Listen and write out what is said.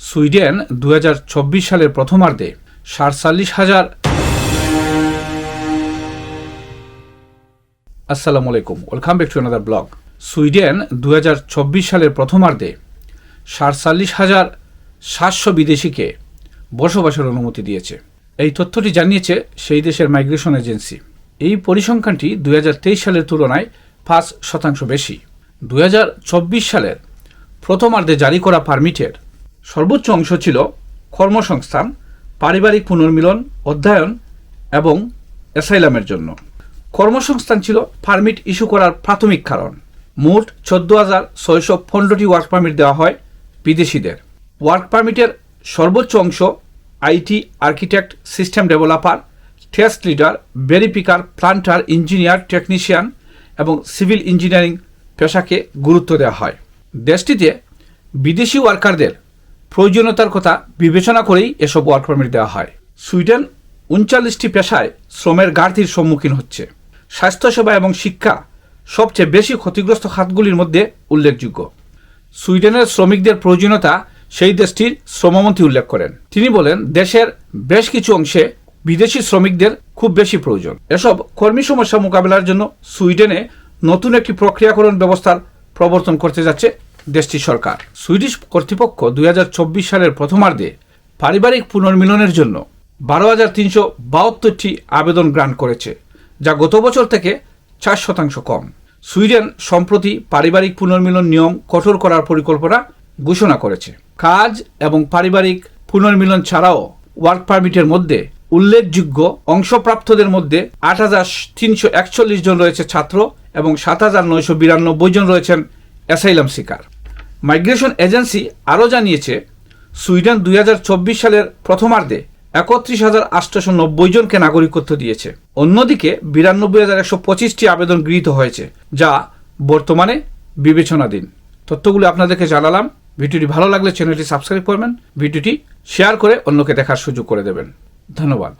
Sweden দুই হাজার চব্বিশ সালের প্রথমার্ধে সাতচল্লিশ হাজার। আসসালামু আলাইকুম, welcome back to another blog Sweden দু সালের প্রথমার্ধে সাতচল্লিশ হাজার সাতশো বিদেশিকে বসবাসের অনুমতি দিয়েছে। এই তথ্যটি জানিয়েছে সেই দেশের মাইগ্রেশন এজেন্সি এই পরিসংখ্যানটি দুই হাজার তেইশ সালের তুলনায় পাঁচ শতাংশ বেশি। দুই হাজার চব্বিশ সালের প্রথমার্ধে জারি করা পারমিটের সর্বোচ্চ অংশ ছিল কর্মসংস্থান, পারিবারিক পুনর্মিলন, অধ্যয়ন এবং অ্যাসাইলামের জন্য। কর্মসংস্থান ছিল পারমিট ইস্যু করার প্রাথমিক কারণ। মোট চোদ্দ হাজার ছয়শো পনেরোটি ওয়ার্ক পারমিট দেওয়া হয় বিদেশিদের। ওয়ার্ক পারমিটের সর্বোচ্চ অংশ IT architect, system developer, test leader ভেরিপিকার planter, engineer, technician এবং সিভিল ইঞ্জিনিয়ারিং পেশাকে গুরুত্ব দেওয়া হয়। দেশটিতে বিদেশি ওয়ার্কারদের প্রয়োজনীয়তার কথা বিবেচনা করেই এসব ওয়ার্ক পারমিট দেওয়া হয়। সুইডেন উনচল্লিশটি পেশায় শ্রমের ঘাটতির সম্মুখীন হচ্ছে। স্বাস্থ্যসেবা এবং শিক্ষা সবচেয়ে বেশি ক্ষতিগ্রস্ত খাতগুলির মধ্যে উল্লেখযোগ্য। সুইডেনের শ্রমিকদের প্রয়োজনীয়তা সেই দেশটির শ্রমমন্ত্রী উল্লেখ করেন। তিনি বলেন, দেশের বেশ কিছু অংশে বিদেশি শ্রমিকদের খুব বেশি প্রয়োজন। এসব কর্মী সমস্যা মোকাবেলার জন্য সুইডেনে নতুন একটি প্রক্রিয়াকরণ ব্যবস্থার প্রবর্তন করতে যাচ্ছে দেশটির সরকার। সুইডিশ কর্তৃপক্ষ দুই হাজার চব্বিশ সালের প্রথমার্ধে পারিবারিক পুনর্মিলনের জন্য বারো হাজার তিনশো বাহাত্তরটি আবেদন গ্রান্ট করেছে, যা গত বছর থেকে চার শতাংশ কম। সুইডেন সম্প্রতি পারিবারিক পুনর্মিলন নিয়ম কঠোর করার পরিকল্পনা ঘোষণা করেছে। কাজ এবং পারিবারিক পুনর্মিলন ছাড়াও ওয়ার্ক পারমিটের মধ্যে উল্লেখযোগ্য অংশপ্রাপ্তদের মধ্যে আট হাজার তিনশো একচল্লিশ জন রয়েছে ছাত্র এবং সাত হাজার নয়শো বিরানব্বই জন রয়েছেন অ্যাসাইলাম শিকার। মাইগ্রেশন এজেন্সি আরও জানিয়েছে, সুইডেন দুই হাজার চব্বিশ সালের প্রথমার্ধে একত্রিশ হাজার আটশোশো নব্বই জনকে নাগরিকত্ব দিয়েছে। অন্যদিকে বিরানব্বই হাজার একশো পঁচিশটি আবেদন গৃহীত হয়েছে, যা বর্তমানে বিবেচনাধীন। তথ্যগুলো আপনাদেরকে জানালাম। ভিডিওটি ভালো লাগলে চ্যানেলটি সাবস্ক্রাইব করবেন, ভিডিওটি শেয়ার করে অন্যকে দেখার সুযোগ করে দেবেন। ধন্যবাদ।